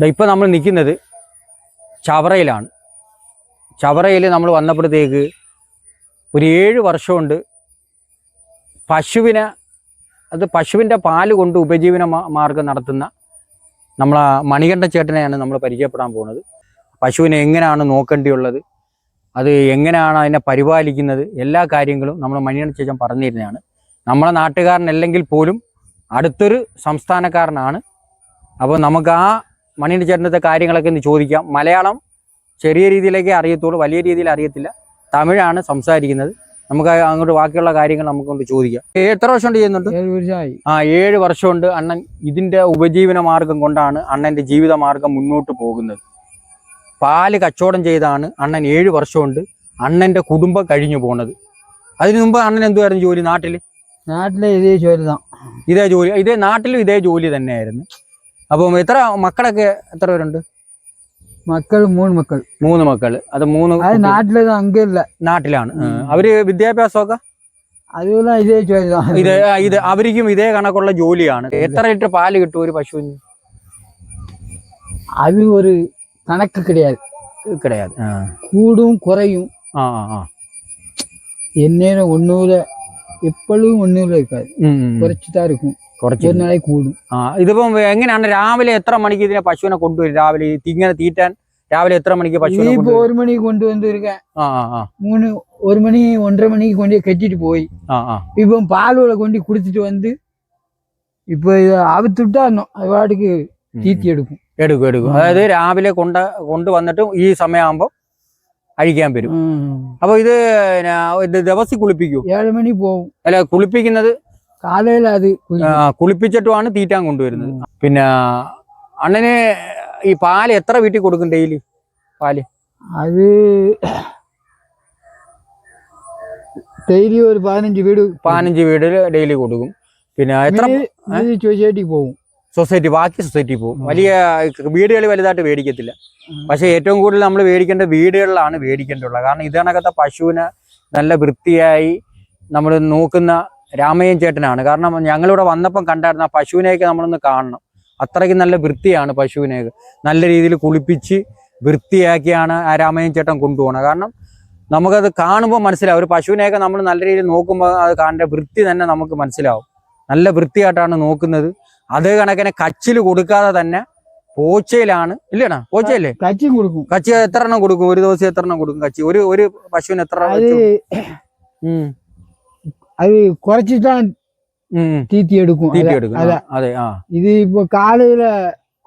ദാ ഇപ്പം നമ്മൾ നിൽക്കുന്നത് ചവറയിലാണ്. ചവറയിൽ നമ്മൾ വന്നപ്പോഴത്തേക്ക് ഒരു ഏഴ് വർഷമുണ്ട് പശുവിനെ അത് പശുവിന്റെ പാൽ കൊണ്ട് ഉപജീവന മാർഗം നടത്തുന്ന നമ്മളെ മണികണ്ഠ ചേട്ടനെയാണ് നമ്മൾ പരിചയപ്പെടാൻ പോകുന്നത്. പശുവിനെ എങ്ങനെയാണ് നോക്കേണ്ടിയുള്ളത് അത് എങ്ങനെയാണ് അതിനെ പരിപാലിക്കുന്നത് എല്ലാ കാര്യങ്ങളും നമ്മൾ മണികണ്ഠ ചേച്ചൻ പറഞ്ഞിരുന്നതാണ്. നമ്മളെ നാട്ടുകാരനല്ലെങ്കിൽ പോലും അടുത്തൊരു സംസ്ഥാനക്കാരനാണ്. അപ്പോൾ നമുക്ക് ആ മണികണ്ഠ ചേട്ടനത്തെ കാര്യങ്ങളൊക്കെ ഒന്ന് ചോദിക്കാം. മലയാളം ചെറിയ രീതിയിലേക്ക് അറിയത്തുള്ളൂ വലിയ രീതിയിൽ അറിയത്തില്ല. തമിഴാണ് സംസാരിക്കുന്നത്. നമുക്ക് അങ്ങോട്ട് ബാക്കിയുള്ള കാര്യങ്ങൾ നമുക്കൊണ്ട് ചോദിക്കാം. എത്ര വർഷം കൊണ്ട് ചെയ്യുന്നുണ്ട് ആ ഏഴ് വർഷമുണ്ട് അണ്ണൻ ഇതിന്റെ ഉപജീവന മാർഗം കൊണ്ടാണ് അണ്ണന്റെ ജീവിത മാർഗം മുന്നോട്ട് പോകുന്നത്. പാൽ കച്ചവടം ചെയ്താണ് അണ്ണൻ ഏഴ് വർഷമുണ്ട് അണ്ണന്റെ കുടുംബം കഴിഞ്ഞു പോണത്. അതിനു മുമ്പ് അണ്ണൻ എന്തുമായിരുന്നു ജോലി നാട്ടിൽ നാട്ടിലെ ഇതേ ജോലി ഇതേ ജോലി ഇതേ നാട്ടിലും ഇതേ ജോലി തന്നെയായിരുന്നു. അപ്പം എത്ര മക്കളൊക്കെ എത്ര പേരുണ്ട് മക്കൾ മൂന്ന് മക്കൾ മൂന്ന് മക്കൾ അത് മൂന്ന് അത് കുട്ടി- നാട്ടിലെ അങ്ക ഇല്ല നാട്ടിലാണ് ആ. അവര് വിദ്യാഭ്യാസമൊക്കെ അതുപോലെ ഇതേ ചോരുതാം ഇത് ഇത് അവർക്കും ഇതേ കണക്കുള്ള ജോലിയാണ് എത്ര ലിറ്റർ പാല് കിട്ടും ഒരു പശുവിന് அது ஒரு கணக்கு கிடையாது കിടയാതെ ആ கூடும் குறையும் ആ ആ ആ எந்நேரம் ஒன்னூல எப்பொழுதும் ஒன்னூல இருக்காது ഉം, ഉം. குறைச்சி தான் இருக்கும் കുറച്ച് ஒரு நாளைக்கு கூடும் ആ ഇതിപ്പം എങ്ങനെയാണ് രാവിലെ എത്ര മണിക്ക് ഇതിനെ പശുവിനെ കൊണ്ടുവരും രാവിലെ ഈ ഇങ്ങനെ തീറ്റാൻ രാവിലെ എത്ര മണിക്ക് இது പശുവിനെ இப்போ കൊണ്ടുവരും ஒரு மணிக்கு கொண்டு வந்திருக்கேன் ആ ആ ആ மூணு ஒரு மணி ஒன்றரை மணிக்கு கொண்டு போய் கட்டிட்டு போய் ആ ആ இப்போ பாலோட கொண்டு கொடுத்துட்டு வந்து இப்போ இதை அவுத்துட்டா அது பாட்டுக்கு ഉം. தீத்தி எடுக்கும் എടുക്കും എടുക്കും ഉം. അതായത് രാവിലെ കൊണ്ട കൊണ്ടുവന്നിട്ട് ഈ സമയമാകുമ്പോൾ അഴിക്കാൻ വരും ம். അപ്പൊ ഇത് ന- ഇത് ദിവസം കുളിപ്പിക്കൂ ஏழு மணி போகும் അല്ല കുളിപ്പിക്കുന്നത് കാലയിൽ അത് കുളിപ്പിച്ചിട്ടുമാണ് തീറ്റാൻ കൊണ്ടുവരുന്നത്. പിന്നെ അണ്ണന് ഈ പാൽ എത്ര വീട്ടിൽ കൊടുക്കും ഡെയിലി? പാൽ? അത് ഡെയിലി ഒരു പതിനഞ്ച് വീട് പതിനഞ്ച് വീട് ഡെയിലി കൊടുക്കും. പിന്നെ എത്ര സൊസൈറ്റിക്ക് പോകും. സൊസൈറ്റി ബാക്കി സൊസൈറ്റി പോകും. വലിയ വീടുകൾ വലുതായിട്ട് മേടിക്കത്തില്ല പക്ഷെ ഏറ്റവും കൂടുതൽ നമ്മൾ മേടിക്കേണ്ട വീടുകളിലാണ് മേടിക്കേണ്ടത് കാരണം ഇതിനകത്ത് പശുവിനെ നല്ല വൃത്തിയായി നമ്മൾ നോക്കുന്ന രാമയ്യൻ ചേട്ടനാണ്. കാരണം ഞങ്ങളിവിടെ വന്നപ്പം കണ്ടായിരുന്നു ആ പശുവിനെയൊക്കെ നമ്മളൊന്ന് കാണണം. അത്രയ്ക്ക് നല്ല വൃത്തിയാണ് പശുവിനെയൊക്കെ. നല്ല രീതിയിൽ കുളിപ്പിച്ച് വൃത്തിയാക്കിയാണ് ആ രാമയ്യൻ ചേട്ടൻ കൊണ്ടുപോകണത് കാരണം നമുക്കത് കാണുമ്പോൾ മനസ്സിലാവും. ഒരു പശുവിനെയൊക്കെ നമ്മൾ നല്ല രീതിയിൽ നോക്കുമ്പോൾ അത് കാണേണ്ട വൃത്തി തന്നെ നമുക്ക് മനസ്സിലാവും. നല്ല വൃത്തിയായിട്ടാണ് നോക്കുന്നത്. അതേ കണക്കിന് കച്ചിൽ കൊടുക്കാതെ തന്നെ പോച്ചയിലാണ്. ഇല്ലണ പോച്ചയല്ലേ? കച്ചി കൊടുക്കും. കച്ചി എത്ര എണ്ണം കൊടുക്കും? ഒരു ദിവസം എത്ര എണ്ണം കൊടുക്കും കച്ചി? ഒരു ഒരു പശുവിന് എത്ര அது വെച്ച് ഉം, அது குறைச்சி தான் ഉം, தீத்தி எடுக்கும் തീറ്റി அத- എടുക്കും അതെ. ആ, അതെ ആ இது இப்போ காலையில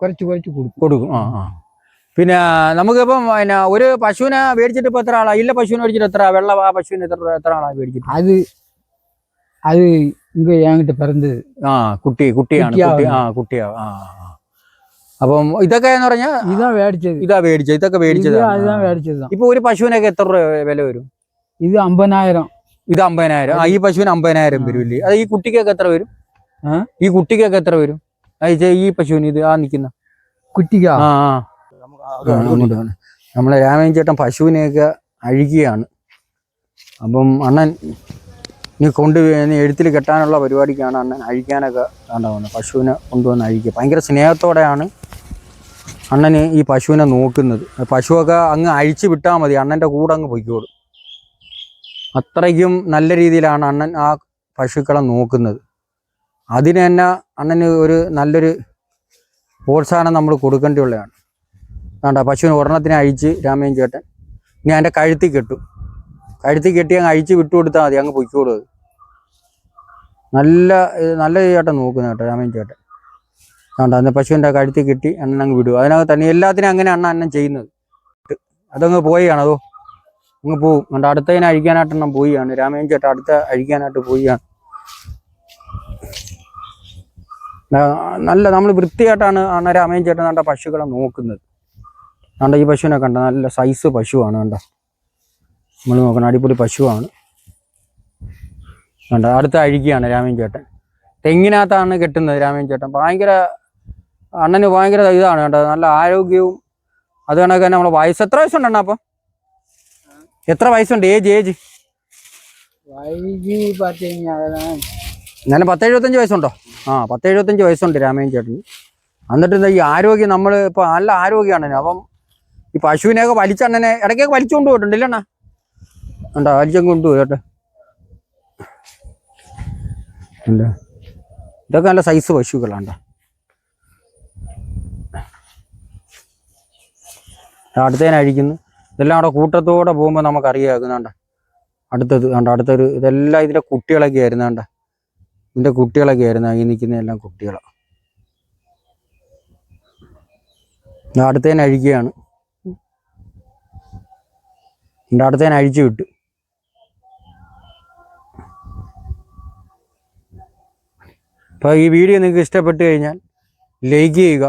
குறைச்சி குறைச்சி கொடுக்கும் കൊടുക്കും ആ ആ പിന്നെ നമുക്കിപ്പം പിന്നെ ഒരു പശുവിനെ മേടിച്ചിട്ട് ഇപ്പൊ എത്ര ആളാ ഇല്ല പശുവിനെ മേടിച്ചിട്ട് എത്ര വെള്ള ആ പശുവിന് എത്ര എത്ര ആളാ മേടിച്ചിട്ട് அது அது இங்க என்கிட்ட பிறந்தது ആ കുട്ടി കുട്ടിയാണ് കുട്ടി കുട്ടിയാവുന്നു. ആ കുട്ടിയാ ആ ആ. അപ്പം ഇതൊക്കെ എന്ന് പറഞ്ഞാൽ இதுதான் வேடிச்சது ഇതാ മേടിച്ചത് ഇതൊക്കെ இது മേടിച്ചത് அதுதான் வேடிச்சதுதான் ഇപ്പൊ ഒരു പശുവിനൊക്കെ എത്ര രൂപ വില വരും இது ஐம்பதாயிரம் ഇത് അമ്പതിനായിരം. ഈ പശുവിന് അമ്പതിനായിരം വരും ഇല്ലേ? അത് ഈ കുട്ടിക്കൊക്കെ എത്ര വരും? ഈ കുട്ടിക്കൊക്കെ എത്ര വരും? ഈ പശുവിന് ഇത് ആ നിക്കുന്ന. കുട്ടിക്ക? ആ നമ്മളെ രാമേൻ ചേട്ടൻ പശുവിനെയൊക്കെ അഴുകിയാണ് അപ്പം അണ്ണൻ നീ കൊണ്ട് എഴുത്തിൽ കെട്ടാനുള്ള പരിപാടിക്കാണ് അണ്ണൻ അഴിക്കാനൊക്കെ കണ്ടാവുന്നത് പശുവിനെ കൊണ്ടുവന്ന് അഴിക്കുക. ഭയങ്കര സ്നേഹത്തോടെയാണ് അണ്ണന് ഈ പശുവിനെ നോക്കുന്നത്. പശുവൊക്കെ അങ്ങ് അഴിച്ചു വിട്ടാൽ മതി. അണ്ണന്റെ കൂടെ അങ്ങ് പൊയ്ക്കോളും. അത്രയ്ക്കും നല്ല രീതിയിലാണ് അണ്ണൻ ആ പശുക്കളെ നോക്കുന്നത്. അതിന് തന്നെ അണ്ണന് ഒരു നല്ലൊരു പ്രോത്സാഹനം നമ്മൾ കൊടുക്കേണ്ടിയുള്ളതാണ്. വേണ്ട പശുവിന് ഒരെണ്ണത്തിന് അഴിച്ച് രാമയൻ ചേട്ടൻ ഇനി അതിന്റെ കഴുത്തി കെട്ടു. കഴുത്തി കെട്ടി അങ്ങ് അഴിച്ച് വിട്ടു കൊടുത്താൽ മതി അങ്ങ് പൊയ്ക്കോളും നല്ല നല്ല ചേട്ടൻ നോക്കുന്ന കേട്ടോ രാമയൻ ചേട്ടൻ. വേണ്ട അന്ന് പശുവിന്റെ കഴുത്തി കെട്ടി അണ്ണൻ അങ്ങ് വിടും. അതിനകത്ത് തന്നെ എല്ലാത്തിനും അങ്ങനെ അണ്ണ അണ്ണൻ ചെയ്യുന്നത്. അതങ്ങ് പോയി അതോ? അങ്ങ് പോവും. വേണ്ട അടുത്തതിനെ അഴിക്കാനായിട്ട് എണ്ണം പോയിയാണ് രാമേൻ ചേട്ടൻ അടുത്ത അഴിക്കാനായിട്ട് പോയിയാണ് നല്ല നമ്മൾ വൃത്തിയായിട്ടാണ് ആണ് രാമേൻ ചേട്ടൻ കണ്ട പശുക്കളെ നോക്കുന്നത്. കണ്ട ഈ പശുവിനെ കണ്ട നല്ല സൈസ് പശുവാണ് കണ്ട. നമ്മൾ നോക്കണം അടിപൊളി പശുവാണ്. കണ്ട അടുത്ത അഴിക്കുകയാണ് രാമേൻ ചേട്ടൻ. തെങ്ങിനകത്താണ് കെട്ടുന്നത് രാമേൻ ചേട്ടൻ. ഭയങ്കര അണ്ണന് ഭയങ്കര ഇതാണ് കേട്ടോ നല്ല ആരോഗ്യവും അത് കണക്ക് തന്നെ നമ്മളെ വയസ്സ് എത്ര വയസ്സുണ്ടെണ്ണ അപ്പം? എത്ര വയസ്സുണ്ട്? Age age? ഞാൻ പത്ത് എഴുപത്തഞ്ച് വയസ്സുണ്ടോ? ആ പത്ത് എഴുപത്തഞ്ച് വയസ്സുണ്ട് രാമയൻ ചേട്ടൻ എന്നിട്ട് ഈ ആരോഗ്യം? നമ്മൾ ഇപ്പൊ നല്ല ആരോഗ്യമാണ് അപ്പം ഈ പശുവിനെയൊക്കെ വലിച്ചണ്ണനെ ഇടയ്ക്കൊക്കെ വലിച്ചുകൊണ്ട് പോയിട്ടുണ്ട് ഇല്ലണ്ണ? ഉണ്ടോ? വലിച്ചങ്ങ് കൊണ്ടുപോയിട്ട് ഇതൊക്കെ നല്ല സൈസ് പശുക്കളാണ്ടോ അടുത്തേനഴിക്കുന്നു ഇതെല്ലാം അവിടെ കൂട്ടത്തോടെ പോകുമ്പോൾ നമുക്ക് അറിയാക്കുന്നുണ്ട അടുത്തത് കണ്ട അടുത്തൊരു ഇതെല്ലാം ഇതിന്റെ കുട്ടികളൊക്കെ ആയിരുന്നു കണ്ട. ഇതിന്റെ കുട്ടികളൊക്കെ ആയിരുന്നു ഈ നിൽക്കുന്ന എല്ലാം കുട്ടികളാണ് അടുത്തേനെ അഴിക്കുകയാണ്. എന്റെ അടുത്തേനെ അഴിച്ചു വിട്ടു. അപ്പോൾ ഈ വീഡിയോ നിങ്ങൾക്ക് ഇഷ്ടപ്പെട്ടു കഴിഞ്ഞാൽ ലൈക്ക് ചെയ്യുക